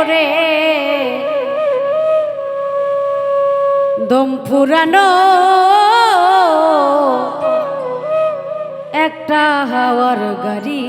পরে দম ফুরানো একটা হাওয়ার গাড়ি।